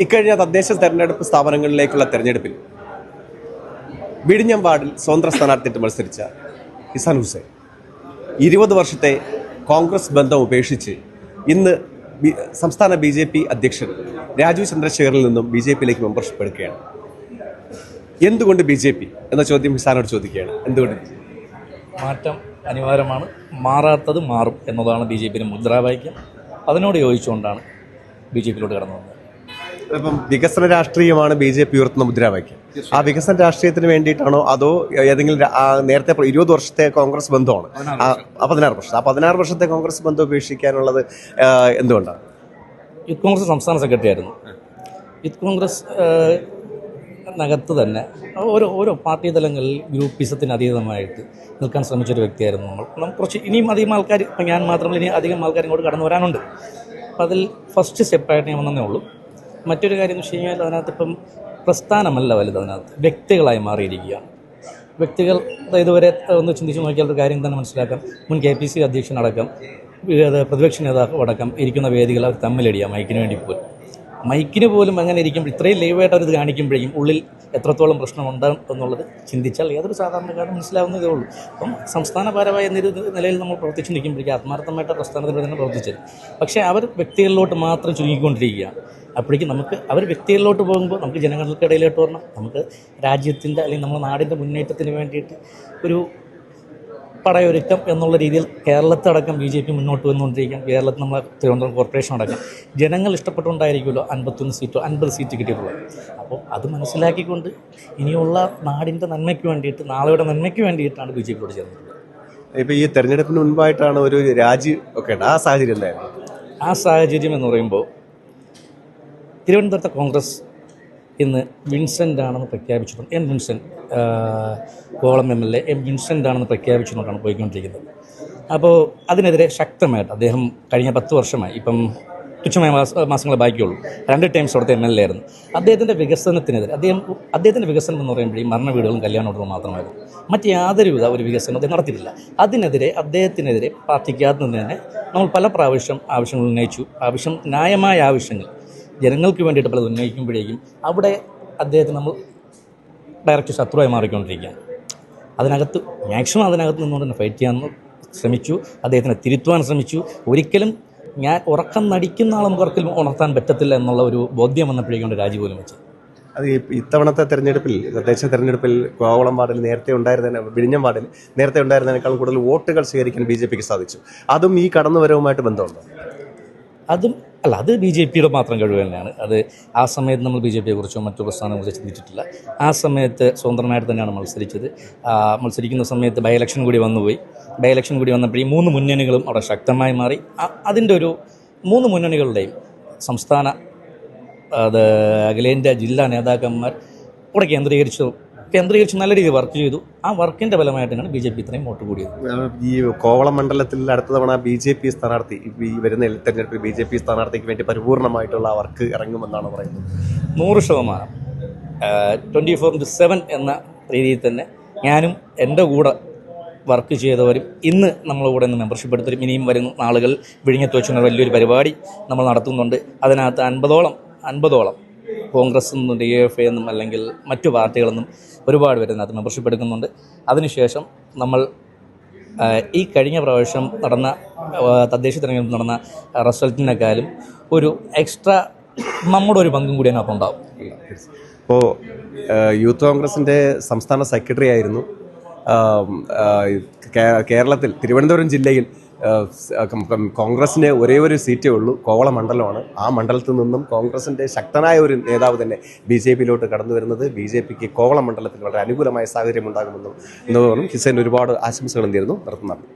ഇക്കഴിഞ്ഞ തദ്ദേശ തെരഞ്ഞെടുപ്പ് സ്ഥാപനങ്ങളിലേക്കുള്ള തെരഞ്ഞെടുപ്പിൽ വിഴിഞ്ഞം വാർഡിൽ സ്വതന്ത്ര സ്ഥാനാർത്ഥിയിട്ട് മത്സരിച്ച ഇസാൻ ഹുസൈൻ. ഇരുപത് വർഷത്തെ കോൺഗ്രസ് ബന്ധം ഉപേക്ഷിച്ച് ഇന്ന് സംസ്ഥാന ബി ജെ പി അധ്യക്ഷൻ രാജു ചന്ദ്രശേഖറിൽ നിന്നും ബി ജെ പിയിലേക്ക് മെമ്പർഷിപ്പ് എടുക്കുകയാണ് എന്തുകൊണ്ട് ബി ജെ പി? എന്ന ചോദ്യം ഹിസാനോട് ചോദിക്കുകയാണ്. എന്തുകൊണ്ട്? മാറ്റം അനിവാര്യമാണ്. മാറാത്തത് മാറും എന്നതാണ് ബി ജെ പിയുടെ മുദ്രാവാക്യം. അതിനോട് യോജിച്ചുകൊണ്ടാണ് ബി ജെ പിയിലോട്ട് കടന്നു വന്നത്. ഇപ്പം വികസന രാഷ്ട്രീയമാണ് ബി ജെ പി ഉയർത്തുന്ന മുദ്രാവാക്യം. ആ വികസന രാഷ്ട്രീയത്തിന് വേണ്ടിയിട്ടാണോ അതോ ഏതെങ്കിലും നേരത്തെ ഇരുപത് വർഷത്തെ കോൺഗ്രസ് ബന്ധമാണ്. ആ പതിനാറ് വർഷം. ആ പതിനാറ് വർഷത്തെ കോൺഗ്രസ് ബന്ധം ഉപേക്ഷിക്കാനുള്ളത് എന്തുകൊണ്ടാണ് യൂത്ത് കോൺഗ്രസ് സംസ്ഥാന സെക്രട്ടറി ആയിരുന്നു. യൂത്ത് കോൺഗ്രസ് നകത്ത് തന്നെ ഓരോ ഓരോ പാർട്ടി തലങ്ങളിൽ ഗ്രൂപ്പിസത്തിന് അതീതമായിട്ട് നിൽക്കാൻ ശ്രമിച്ചൊരു വ്യക്തിയായിരുന്നു നമ്മൾ. നമുക്ക് കുറച്ച് ഇനിയും അധികം ആൾക്കാർ ഇപ്പം ഞാൻ മാത്രമല്ല ഇനി അധികം ആൾക്കാർ ഇങ്ങോട്ട് കടന്നു വരാനുണ്ട്. അപ്പം അതിൽ ഫസ്റ്റ് സ്റ്റെപ്പായിട്ട് ഞാൻ വന്നതേ ഉള്ളൂ. മറ്റൊരു കാര്യം എന്ന് വെച്ച് കഴിഞ്ഞാൽ അതിനകത്ത് ഇപ്പം പ്രസ്ഥാനമല്ല വലുത് അതിനകത്ത്. വ്യക്തികളായി മാറിയിരിക്കുകയാണ് വ്യക്തികൾ ഇതുവരെ ഒന്ന് ചിന്തിച്ച് നോക്കിയാൽ ഒരു കാര്യം തന്നെ മനസ്സിലാക്കാം. മുൻ കെ പി സി അധ്യക്ഷനടക്കം പ്രതിപക്ഷ നേതാക്കൾ അടക്കം ഇരിക്കുന്ന വേദികൾ അവർ തമ്മിലടിയാം മൈക്കിന് വേണ്ടി പോലും മൈക്കിന് പോലും അങ്ങനെ ഇരിക്കുമ്പോൾ ഇത്രയും ലൈവായിട്ട് അവർ ഇത് കാണിക്കുമ്പോഴേക്കും ഉള്ളിൽ എത്രത്തോളം പ്രശ്നമുണ്ട് എന്നുള്ളത് ചിന്തിച്ചാൽ ഏതൊരു സാധാരണക്കാരും മനസ്സിലാവുന്നതേ ഉള്ളൂ. അപ്പം സംസ്ഥാനപരമായ എന്നൊരു നിലയിൽ നമ്മൾ പ്രവർത്തിച്ചു നിൽക്കുമ്പോഴേക്കും ആത്മാർത്ഥമായിട്ട് ആ പ്രസ്ഥാനത്തിൽ തന്നെ പ്രവർത്തിച്ചത് പക്ഷേ അവർ വ്യക്തികളിലോട്ട് മാത്രം ചുരുങ്ങിക്കൊണ്ടിരിക്കുകയാണ് അപ്പോഴേക്കും നമുക്ക് അവർ വ്യക്തികളിലോട്ട് പോകുമ്പോൾ നമുക്ക് ജനങ്ങൾക്കിടയിലോട്ട് വരണം. നമുക്ക് രാജ്യത്തിന്റെ അല്ലെങ്കിൽ നമ്മുടെ നാടിന്റെ മുന്നേറ്റത്തിന് വേണ്ടിയിട്ട് ഒരു പടയൊരുക്കം എന്നുള്ള രീതിയിൽ കേരളത്തടക്കം ബി ജെ പി മുന്നോട്ട് വന്നുകൊണ്ടിരിക്കാം കേരളത്തിൽ നമ്മളെ തിരുവനന്തപുരം കോർപ്പറേഷൻ അടക്കം. ജനങ്ങൾ ഇഷ്ടപ്പെട്ടുകൊണ്ടായിരിക്കുമല്ലോ അൻപത്തൊന്ന് സീറ്റോ അൻപത് സീറ്റ് കിട്ടിയിട്ടുള്ളത്. അപ്പോൾ അത് മനസ്സിലാക്കിക്കൊണ്ട് ഇനിയുള്ള നാടിന്റെ നന്മയ്ക്ക് വേണ്ടിയിട്ട് നാളെയുടെ നന്മയ്ക്ക് വേണ്ടിയിട്ടാണ് ബി ജെ പിയോട് ചേർന്നിട്ടുള്ളത് ഇപ്പോൾ ഈ തെരഞ്ഞെടുപ്പിന് മുൻപായിട്ടാണ് ഒരു രാജി ഒക്കെ ഉണ്ട്. ആ സാഹചര്യം എന്തായിരുന്നു? ആ സാഹചര്യം എന്ന് പറയുമ്പോൾ തിരുവനന്തപുരത്തെ കോൺഗ്രസ് ഇന്ന് വിൻസെന്റ് ആണെന്ന് പ്രഖ്യാപിച്ചിട്ടുണ്ട്. M Vincent column M L A M Vincent ആണെന്ന് പ്രഖ്യാപിച്ചുകൊണ്ടാണ് പോയിക്കൊണ്ടിരിക്കുന്നത്. അപ്പോൾ അതിനെതിരെ ശക്തമായിട്ട് അദ്ദേഹം കഴിഞ്ഞ പത്ത് വർഷമായി ഇപ്പം തുച്ഛമായ മാസ മാസങ്ങളെ ബാക്കിയുള്ളൂ. രണ്ട് ടൈംസ് അവിടുത്തെ എം എൽ എ ആയിരുന്നു. അദ്ദേഹത്തിന്റെ വികസനത്തിനെതിരെ അദ്ദേഹം അദ്ദേഹത്തിന്റെ വികസനം എന്ന് പറയുമ്പോൾ മരണ വീടുകളും കല്യാണ വീടുകളും മാത്രമായിരുന്നു. മറ്റ് യാതൊരുവിധ ഒരു വികസനം അദ്ദേഹം നടത്തിയിട്ടില്ല. അതിനെതിരെ അദ്ദേഹത്തിനെതിരെ പാർട്ടിക്കകത്ത് നിന്ന് തന്നെ നമ്മൾ പല പ്രാവശ്യം ആവശ്യങ്ങൾ ഉന്നയിച്ചു. ആവശ്യം ന്യായമായ ആവശ്യങ്ങൾ ജനങ്ങൾക്ക് വേണ്ടിയിട്ട് പലത് ഉന്നയിക്കുമ്പോഴേക്കും അവിടെ അദ്ദേഹത്തെ നമ്മൾ ഡയറക്റ്റ് ശത്രുവായി മാറിക്കൊണ്ടിരിക്കുകയാണ് അതിനകത്ത് മാക്സിമം അതിനകത്ത് നിന്നുകൊണ്ട് തന്നെ ഫൈറ്റ് ചെയ്യാൻ ശ്രമിച്ചു. അദ്ദേഹത്തിനെ തിരുത്തുവാൻ ശ്രമിച്ചു. ഒരിക്കലും ഞാൻ ഉറക്കം നടിക്കുന്ന ആൾ നമുക്ക് ഉണർത്താൻ പറ്റത്തില്ല എന്നുള്ള ഒരു ബോധ്യം വന്നപ്പോഴേക്കും രാജി പോലും വെച്ചു. അത് ഇത്തവണത്തെ തെരഞ്ഞെടുപ്പിൽ തദ്ദേശ തെരഞ്ഞെടുപ്പിൽ കോവളം വാർഡിൽ നേരത്തെ ഉണ്ടായിരുന്ന വിഴിഞ്ഞം വാർഡിൽ നേരത്തെ ഉണ്ടായിരുന്നതിനേക്കാൾ കൂടുതൽ വോട്ടുകൾ സ്വീകരിക്കാൻ ബി സാധിച്ചു. അതും ഈ കടന്നുവരവുമായിട്ട് ബന്ധമുണ്ടോ? അതും അല്ല അത് ബി ജെ പിയുടെ മാത്രം കഴിവ് തന്നെയാണ്. അത് ആ സമയത്ത് നമ്മൾ ബി ജെ പിയെ കുറിച്ചോ മറ്റു പ്രസ്ഥാനങ്ങളെ കുറിച്ചോ ചിന്തിച്ചിട്ടില്ല. ആ സമയത്ത് സ്വതന്ത്രമായിട്ട് തന്നെയാണ് മത്സരിച്ചത്. മത്സരിക്കുന്ന സമയത്ത് ബൈ ഇലക്ഷൻ കൂടി വന്നുപോയി. ബൈ ഇലക്ഷൻ കൂടി വന്നപ്പോൾ ഈ മൂന്ന് മുന്നണികളും അവിടെ ശക്തമായി മാറി. അതിന്റെ ഒരു മൂന്ന് മുന്നണികളുടെയും സംസ്ഥാന അത് അഖിലേന്ത്യാ ജില്ലാ നേതാക്കന്മാർ ഇവിടെ കേന്ദ്രീകരിച്ചു കേന്ദ്രീകരിച്ച് നല്ല രീതിയിൽ വർക്ക് ചെയ്തു. ആ വർക്കിന്റെ ഫലമായിട്ടാണ് ബി ജെ പി ഇത്രയും വോട്ട് കൂടിയത്. ഈ കോവളം മണ്ഡലത്തിൽ അടുത്ത തവണ ബി ജെ പി സ്ഥാനാർത്ഥി ഈ വരുന്ന തെരഞ്ഞെടുപ്പിൽ ബി ജെ പി സ്ഥാനാർത്ഥിക്ക് വേണ്ടി പരിപൂർണമായിട്ടുള്ള വർക്ക് ഇറങ്ങുമെന്നാണ് പറയുന്നത്. നൂറ് ശതമാനം. ട്വന്റി ഫോർ ഇന്റു സെവൻ എന്ന രീതിയിൽ തന്നെ ഞാനും എന്റെ കൂടെ വർക്ക് ചെയ്തവരും ഇന്ന് നമ്മളെ കൂടെ നിന്ന് മെമ്പർഷിപ്പ് എടുത്തവരും ഇനിയും വരുന്ന നാളുകൾ വിഴിഞ്ഞത്ത് വെച്ചുള്ള വലിയൊരു പരിപാടി നമ്മൾ നടത്തുന്നുണ്ട്. അതിനകത്ത് അൻപതോളം അൻപതോളം കോൺഗ്രസ് നിന്നും ഡി എഫ് എന്നും അല്ലെങ്കിൽ മറ്റു പാർട്ടികളെന്നും ഒരുപാട് പേര് അതിനകത്ത് മെമ്പർഷിപ്പ് എടുക്കുന്നുണ്ട്. അതിനുശേഷം നമ്മൾ ഈ കഴിഞ്ഞ പ്രാവശ്യം നടന്ന തദ്ദേശ തിരഞ്ഞെടുപ്പ് നടന്ന റിസൾട്ടിനേക്കാളും ഒരു എക്സ്ട്രാ നമ്മുടെ ഒരു പങ്കും കൂടി അതിനകത്ത് ഉണ്ടാവും. ഇപ്പോൾ യൂത്ത് കോൺഗ്രസിന്റെ സംസ്ഥാന സെക്രട്ടറി ആയിരുന്നു. കേരളത്തിൽ തിരുവനന്തപുരം ജില്ലയിൽ കോൺഗ്രസിന് ഒരേ ഒരു സീറ്റേ ഉള്ളൂ. കോവള മണ്ഡലമാണ് ആ മണ്ഡലത്തിൽ നിന്നും കോൺഗ്രസിന്റെ ശക്തനായ ഒരു നേതാവ് തന്നെ ബി ജെ പിയിലോട്ട് കടന്നു വരുന്നത്. ബി ജെ പിക്ക് കോവള മണ്ഡലത്തിൽ വളരെ അനുകൂലമായ സാഹചര്യം ഉണ്ടാകുമെന്നും എന്നതുകൊണ്ടും ഹിസൈൻ ഒരുപാട് ആശംസകൾ എന്തായിരുന്നു നടത്തുന്നതാണ്